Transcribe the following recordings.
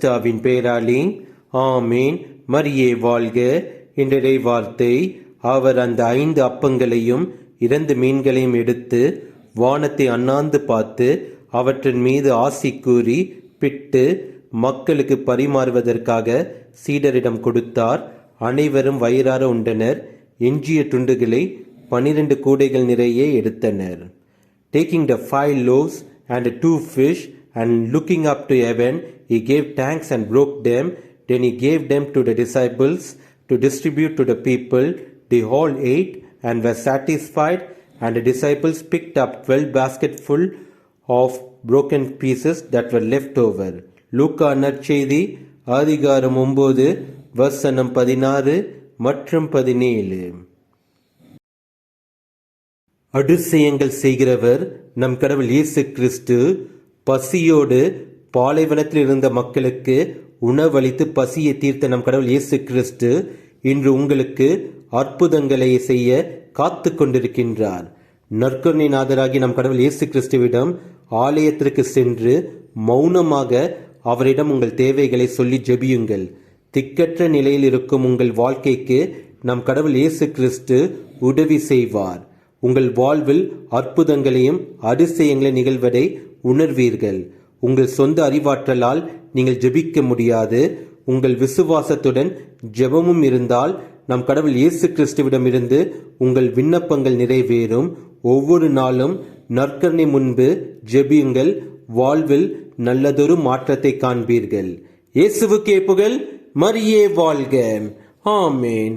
தாவின் பேராலே ஆமேன். மரியே வாழ்க. என்றடை வார்த்தை அவர் அந்த ஐந்து அப்பங்களையும் இரண்டு மீன்களையும் எடுத்து வானத்தை அண்ணாந்து பார்த்து அவற்றின் மீது ஆசி கூறி பிட்டு மக்களுக்கு பரிமாறுவதற்காக சீடரிடம் கொடுத்தார். அனைவரும் வயிறார உண்டனர். எஞ்சிய துண்டுகளை பனிரெண்டு கூடைகள் நிறைய எடுத்தனர். Taking the five loaves and two fish and looking up to heaven, he gave thanks and broke them. Then he gave them to the disciples to distribute to the people. They all ate and were satisfied, and the disciples picked up twelve basketful of broken pieces that were left over. லூக்கா நற்செய்தி அதிகாரம் ஒன்பது வசனம் பதினாறு மற்றும் பதினேழு அதிசயங்கள் செய்கிறவர் நம் கடவுள் இயேசு கிறிஸ்து பசியோடு பாலைவனத்தில் இருந்த மக்களுக்கு உணவளித்து பசியை தீர்த்த நம் கடவுள் இயேசு கிறிஸ்து இன்று உங்களுக்கு அற்புதங்களை செய்ய காத்து கொண்டிருக்கின்றார். நற்கருணை நாதராகி நம் கடவுள் இயேசு கிறிஸ்துவிடம் ஆலயத்திற்கு சென்று மௌனமாக அவரிடம் உங்கள் தேவைகளை சொல்லி ஜெபியுங்கள். திக்கற்ற நிலையில் இருக்கும் உங்கள் வாழ்க்கைக்கு நம் கடவுள் இயேசு கிறிஸ்து உதவி செய்வார். உங்கள் வாழ்வில் அற்புதங்களையும் அதிசயங்களை நிகழ்வதை உணர்வீர்கள். உங்கள் சொந்த அறிவாற்றலால் நீங்கள் ஜெபிக்க முடியாது. உங்கள் விசுவாசத்துடன் ஜெபமும் இருந்தால் நம் கடவுள் இயேசு கிறிஸ்துவிடமிருந்து உங்கள் விண்ணப்பங்கள் நிறைவேறும். ஒவ்வொரு நாளும் நற்கரணை முன்பு ஜெபியுங்கள். வாழ்வில் நல்லதொரு மாற்றத்தை காண்பீர்கள். இயேசுவுக்கே புகழ் மரியே வாழ்க. ஆமேன்.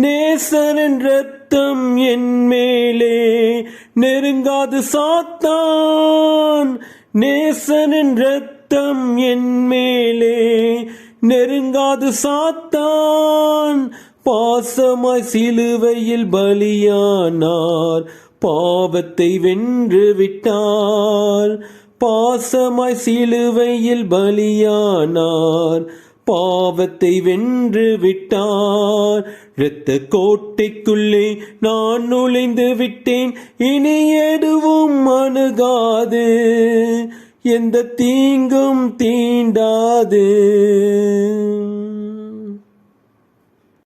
நேசரின் ரத்தம் என் மேலே நெருங்காது சாத்தான். நேசனின் ரத்தம் என் மேலே நெருங்காது சாத்தான். பாசமாய் சிலுவையில் பலியானார். பாவத்தை வென்று விட்டார். பாசமாய் சிலுவையில் பலியானார். பாவத்தை வென்று விட்டார். இரத்த கோட்டைக்குள்ளே நான் நுழைந்து விட்டேன். இனி எதுவும் அணுகாது. எந்த தீங்கும் தீண்டாது.